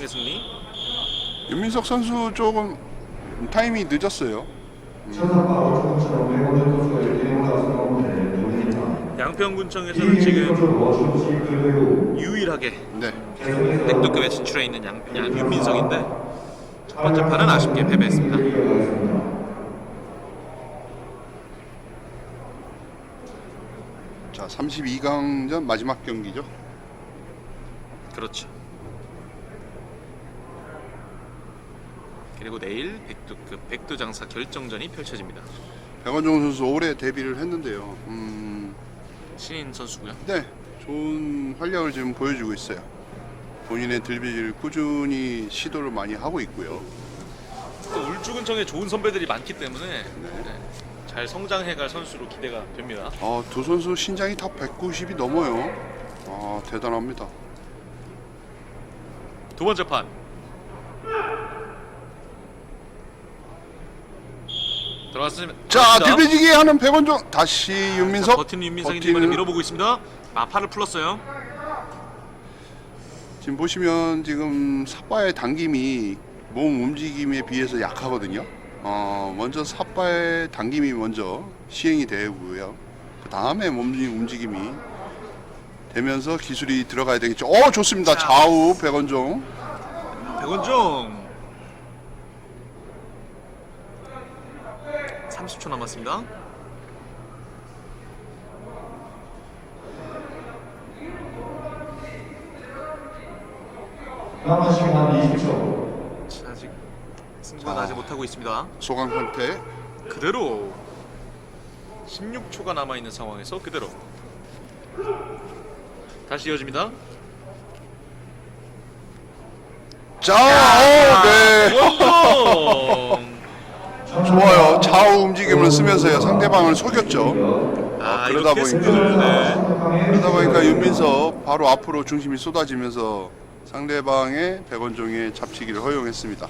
의 승리. 윤민석 선수 조금 타이밍이 늦었어요. 양평군청에서는 지금 유일하게 네. 백도급에 진출해 있는 양, 양 윤민석인데 첫 번째 판은 아쉽게 패배했습니다. 자, 32강전 마지막 경기죠. 그렇죠. 그리고 내일 백두급 백두장사 결정전이 펼쳐집니다. 백원종 선수 올해 데뷔를 했는데요. 음, 신인 선수고요. 네, 좋은 활약을 지금 보여주고 있어요. 본인의 들비를 꾸준히 시도를 많이 하고 있고요. 또 울주군청에 좋은 선배들이 많기 때문에 네, 잘 성장해갈 선수로 기대가 됩니다. 어, 두 선수 신장이 다 190이 넘어요. 아, 대단합니다. 두 번째 판. 들어갔습니다. 자, 들비지기 하는 백원종 다시 윤민석 버티는 윤민석이 버티는- 밀어보고 있습니다. 아 팔을 풀었어요. 지금 보시면 지금 삿바의 당김이 몸 움직임에 비해서 약하거든요. 어, 먼저 삿바의 당김이 먼저 시행이 되고요. 그 다음에 몸 움직임이 되면서 기술이 들어가야 되겠죠. 어, 좋습니다. 자. 좌우 백원종. 백원종 30초 남았습니다. 남은 시간 20초. 자, 아직 승부가 나지 못하고 있습니다. 소강 상태. 그대로 16초가 남아 있는 상황에서 그대로 다시 이어집니다. 자, 어, 네. 좌우 움직임을 쓰면서요. 상대방을 속였죠. 아, 그러다 이렇게 보니까- 네. 그러다 보니까 윤민석 바로 앞으로 중심이 쏟아지면서 상대방의 백원종의 잡치기를 허용했습니다.